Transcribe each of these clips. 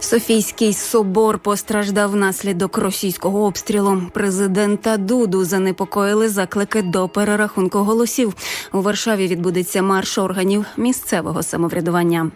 Софійський собор постраждав внаслідок російського обстрілу. Президента Дуду занепокоїли заклики до перерахунку голосів. У Варшаві відбудеться марш органів місцевого самоврядування.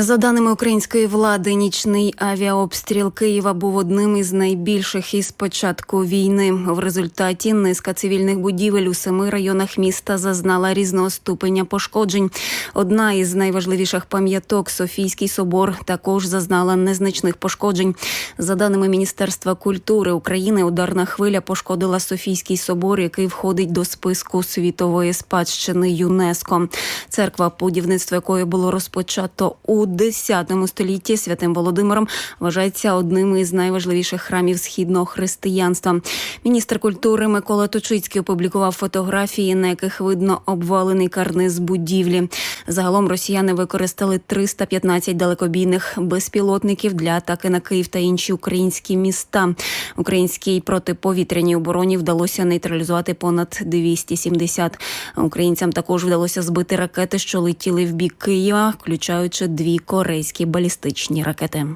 За даними української влади, нічний авіаобстріл Києва був одним із найбільших із початку війни. В результаті низка цивільних будівель у семи районах міста зазнала різного ступеня пошкоджень. Одна із найважливіших пам'яток Софійський собор також зазнала незначних пошкоджень. За даними Міністерства культури України, ударна хвиля пошкодила Софійський собор, який входить до списку світової спадщини ЮНЕСКо. Церква, будівництво якої було розпочато у 10 столітті святим Володимиром, вважається одним із найважливіших храмів східного християнства. Міністр культури Микола Точицький опублікував фотографії, на яких видно обвалений карниз будівлі. Загалом росіяни використали 315 далекобійних безпілотників для атаки на Київ та інші українські міста. Українській протиповітряній обороні вдалося нейтралізувати понад 270. Українцям також вдалося збити ракети, що летіли в бік Києва, включаючи дві корейські балістичні ракети.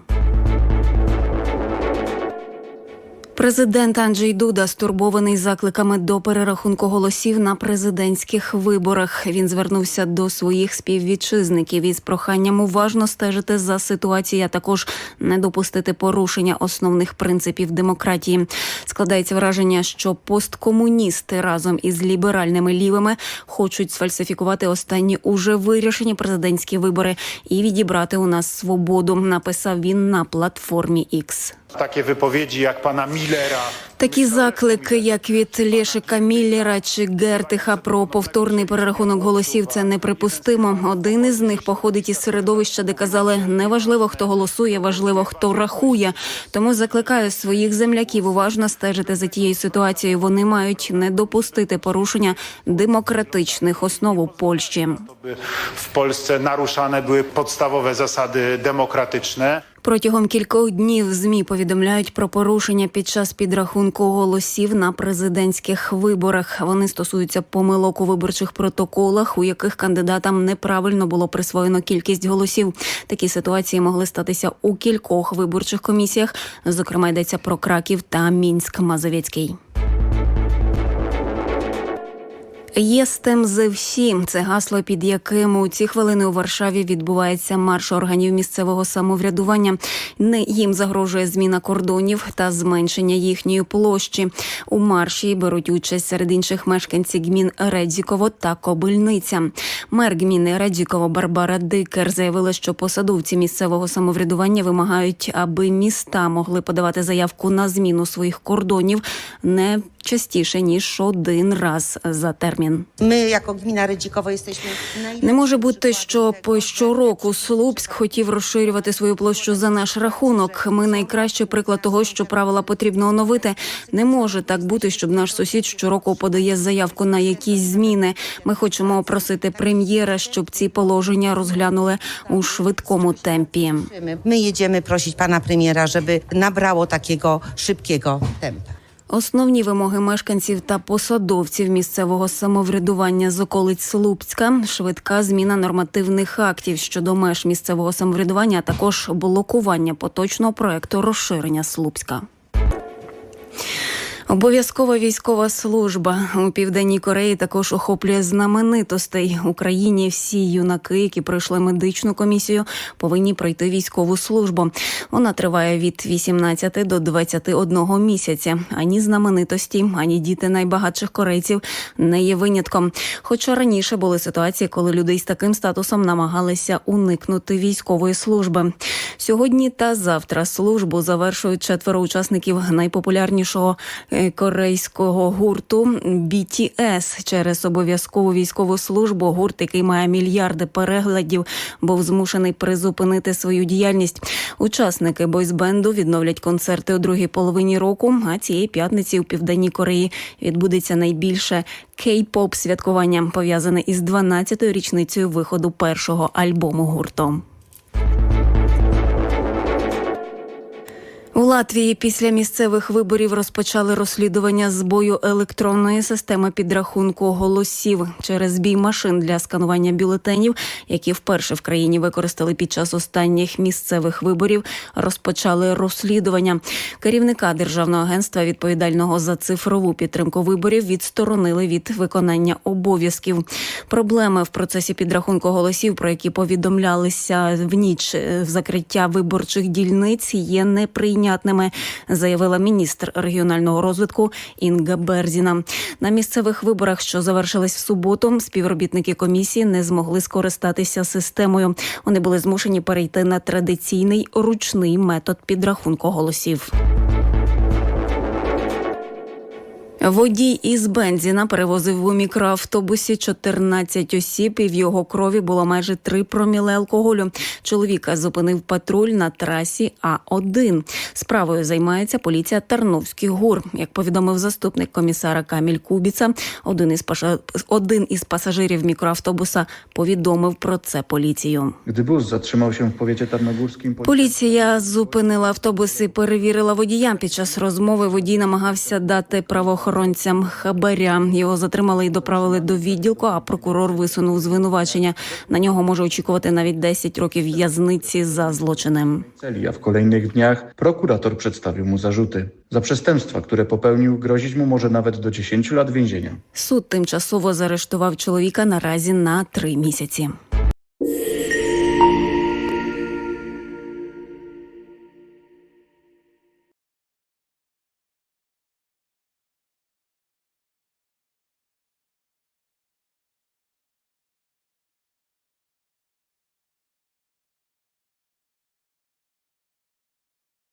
Президент Анджей Дуда стурбований закликами до перерахунку голосів на президентських виборах. Він звернувся до своїх співвітчизників із проханням уважно стежити за ситуацією, а також не допустити порушення основних принципів демократії. Складається враження, що посткомуністи разом із ліберальними лівими хочуть сфальсифікувати останні уже вирішені президентські вибори і відібрати у нас свободу. Написав він на платформі X. Takie wypowiedzi jak pana Millera, Такі заклики, як від Лєшика Міллера чи Гертиха про повторний перерахунок голосів, це неприпустимо. Один із них походить із середовища, де казали, неважливо, хто голосує, важливо, хто рахує. Тому закликаю своїх земляків уважно стежити за тією ситуацією. Вони мають не допустити порушення демократичних основ у Польщі. w Polsce naruszane były podstawowe zasady demokratyczne. Протягом кількох днів змі повідомляють про порушення під час підрахунку голосів на президентських виборах. Вони стосуються помилок у виборчих протоколах, у яких кандидатам неправильно було присвоєно кількість голосів. Такі ситуації могли статися у кількох виборчих комісіях. Зокрема, йдеться про Краків та Мінськ Мазовецький. Єстем зе всі це гасло, під яким у ці хвилини у Варшаві відбувається марш органів місцевого самоврядування. Не їм загрожує зміна кордонів та зменшення їхньої площі. У марші беруть участь серед інших мешканці гмін Редзіково та Кобильниця. Мер гміни Редзіково Барбара Дикер заявила, що посадовці місцевого самоврядування вимагають, аби міста могли подавати заявку на зміну своїх кордонів не частіше ніж один раз за термін. My jako gmina Rydzikowo jesteśmy Не може бути, щоб щороку Слупськ хотів розширювати свою площу за наш рахунок. Ми найкращий приклад того, що правила потрібно оновити. Не може так бути, щоб наш сусід щороку подає заявку на якісь зміни. Ми хочемо просити прем'єра, щоб ці положення розглянули у швидкому темпі. My jedziemy prosić pana premiera, żeby nabrało takiego szybkiego tempa. Основні вимоги мешканців та посадовців місцевого самоврядування з околиць Слупська, швидка зміна нормативних актів щодо меж місцевого самоврядування, а також блокування поточного проекту розширення Слупська. Обов'язкова військова служба у південній Кореї також охоплює знаменитостей. Україні всі юнаки, які пройшли медичну комісію, повинні пройти військову службу. Вона триває від 18 до 21 місяця. Ані знаменитості, ані діти найбагатших корейців не є винятком. Хоча раніше були ситуації, коли люди із таким статусом намагалися уникнути військової служби. Сьогодні та завтра службу завершують четверо учасників найпопулярнішого корейського гурту BTS через обов'язкову військову службу. Гурт, який має мільярди переглядів, був змушений призупинити свою діяльність. Учасники бойсбенду відновлять концерти у другій половині року. А цієї п'ятниці у південній Кореї відбудеться найбільше кей-поп святкування, пов'язане із 12-ю річницею виходу першого альбому гурту. У Латвії після місцевих виборів розпочали розслідування збою електронної системи підрахунку голосів через збій машин для сканування бюлетенів, які вперше в країні використали під час останніх місцевих виборів. Розпочали розслідування. Керівника державного агентства, відповідального за цифрову підтримку виборів, відсторонили від виконання обов'язків. Проблеми в процесі підрахунку голосів, про які повідомлялися в ніч е, в закриття виборчих дільниць, є неприйнятними, заявила міністр регіонального розвитку Інга Берзіна. На місцевих виборах, що завершились в суботу, співробітники комісії не змогли скористатися системою. Вони були змушені перейти на традиційний ручний метод підрахунку голосів. Водій із Бензіна перевозив у мікроавтобусі 14 осіб, і в його крові було майже 3 проміле алкоголю. Чоловіка зупинив патруль на трасі А1. Справою займається поліція Тарновських гор. Як повідомив заступник комісара Каміль Кубіца, один із паша... один із пасажирів мікроавтобуса повідомив про це поліцію. Się w powiecie tarnogórskim, poli- Поліція зупинила автобус і перевірила водія. Під час розмови водій намагався дати правоохоронцям хабаря. Його затримали і доправили до відділку, а прокурор висунув звинувачення. На нього може очікувати навіть 10 років в'язниці за злочинем. a w kolejnych dniach prokurator przedstawił mu zarzuty. Za przestępstwa, które popełnił, grozić mu może nawet do 10 lat więzienia. Суд тимчасово заарештував чоловіка наразі на три місяці.